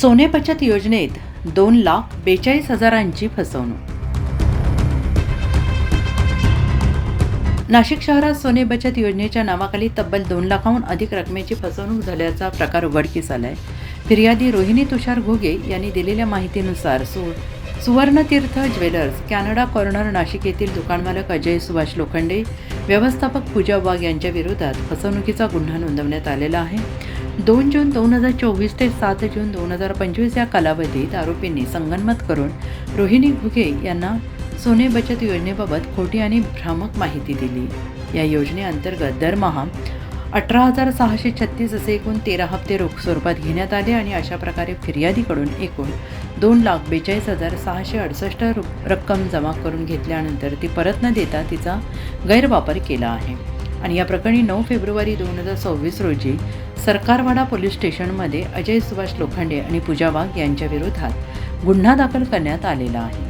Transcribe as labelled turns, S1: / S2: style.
S1: सोने बचत योजनेत दोन लाख बेचाळीस हजारांची फसवणूक. नाशिक शहरात सोने बचत योजनेच्या नावाखाली तब्बल दोन लाखाहून अधिक रकमेची फसवणूक झाल्याचा प्रकार उघडकीस आलाय. फिर्यादी रोहिणी तुषार घोगे यांनी दिलेल्या माहितीनुसार सु Suvarnatirth jewellers Canada corner Nashik येथील दुकानमालक अजय सुभाष लोखंडे व्यवस्थापक पूजा वाघ यांच्या विरोधात फसवणुकीचा गुन्हा नोंदवण्यात आलेला आहे. दोन जून दोन हजार चोवीस ते सात जून दोन हजार पंचवीस या कालावधीत आरोपींनी संगनमत करून रोहिणी घुगे यांना सोने बचत योजनेबाबत खोटी आणि भ्रामक माहिती दिली. या योजनेअंतर्गत दरमहा अठरा हजार सहाशे छत्तीस असे एकूण तेरा हप्ते रोख स्वरूपात घेण्यात आले आणि अशा प्रकारे फिर्यादीकडून एकूण दोन लाख बेचाळीस हजार सहाशे अडसष्ट रु- रक्कम जमा करून घेतल्यानंतर ती परत न देता तिचा गैरवापर केला आहे. आणि या प्रकरणी नऊ फेब्रुवारी दोन हजार सव्वीस रोजी सरकारवाडा पोलीस स्टेशनमध्ये अजय सुभाष लोखंडे आणि पूजा वाघ यांच्या विरोधात गुन्हा दाखल करण्यात आलेला आहे.